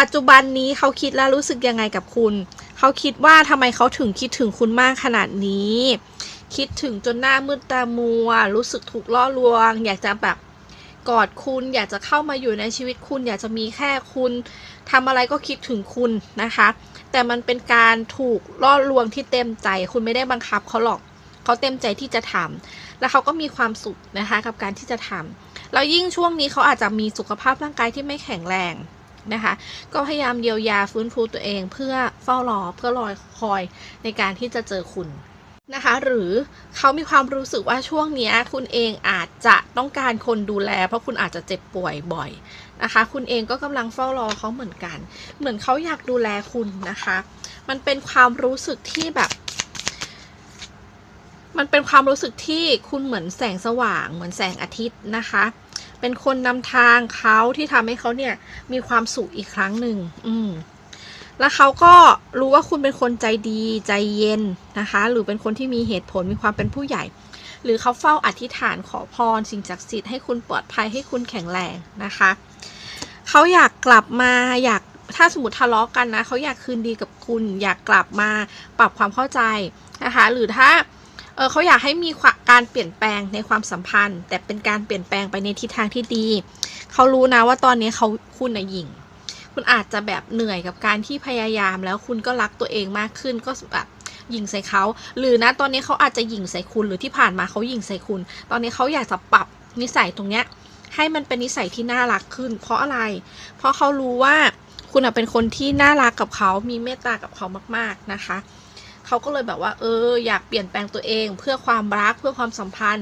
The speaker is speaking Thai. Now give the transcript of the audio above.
ปัจจุบันนี้เขาคิดและรู้สึกยังไงกับคุณ เขาคิดว่าทำไมเขาถึงคิดถึงคุณมากขนาดนี้ คิดถึงจนหน้ามืดตามัว รู้สึกถูกล่อลวง อยากจะแบบกอดคุณอยากจะเข้ามาอยู่ในชีวิตคุณ อยากจะมีแค่คุณทำอะไรก็คิดถึงคุณนะคะ แต่มันเป็นการถูกล่อลวงที่เต็มใจ คุณไม่ได้บังคับเขาหรอกเขาเต็มใจที่จะทำแล้วเขาก็มีความสุขนะคะ กับการที่จะทำแล้วยิ่งช่วงนี้เขาอาจจะมีสุขภาพร่างกายที่ไม่แข็งแรง นะคะ ก็พยายามเยียวยาฟื้นฟูตัวเองเพื่อเฝ้ารอเพื่อรอคอยในการที่จะเจอคุณนะคะ หรือเขามีความรู้สึกว่าช่วงเนี้ยคุณเองอาจจะต้องการคนดูแล เพราะคุณอาจจะเจ็บป่วยบ่อยนะคะ คุณเองก็กำลังเฝ้ารอเขาเหมือนกัน เหมือนเขาอยากดูแลคุณนะคะ มันเป็นความรู้สึกที่แบบมันเป็นความรู้สึกที่คุณเหมือนแสงสว่าง เหมือนแสงอาทิตย์นะคะ เป็นคนนำทางเขาที่ทำให้เขาเนี่ยมีความสุขอีกครั้งหนึ่งอืมแล้วเขาก็รู้ว่าคุณเป็นคนใจดีใจเย็นนะคะ หรือเป็นคนที่มีเหตุผลมีความเป็นผู้ใหญ่ หรือเขาเฝ้าอธิษฐานขอพรสิ่งศักดิ์สิทธิ์ให้คุณปลอดภัยให้คุณแข็งแรงนะคะเขาอยากกลับมาอยากถ้าสมมติทะเลาะกันนะเขาอยากคืนดีกับคุณ อยากกลับมาปรับความเข้าใจนะคะ หรือถ้า เขาอยากให้มีาการเปลี่ยนแปลงในความสัมพันธ์ แต่เป็นการเปลี่ยนแปลงไปในทิศทางที่ดี เขารู้นะว่าตอนนี้เขาคุณนะหยิง คุณอาจจะแบบเหนื่อยกับการที่พยายามแล้วคุณก็รักตัวเองมากขึ้นก็แบบหยิงใส่เขา หรือนะตอนนี้เขาอาจจะหยิงใส่คุณหรือที่ผ่านมาเขาหยิงใส่คุณ ตอนนี้เขาอยากจะปรับนิสัยตรงเนี้ยให้มันเป็นนิสัยที่น่ารักขึ้น เพราะอะไร เพราะเขารู้ว่าคุณเป็นคนที่น่ารักกับเขา มีเมตตากับเขามาก ๆนะคะ เขาก็เลยแบบว่า เออ อยากเปลี่ยนแปลงตัวเอง เพื่อความรักเพื่อความสัมพันธ์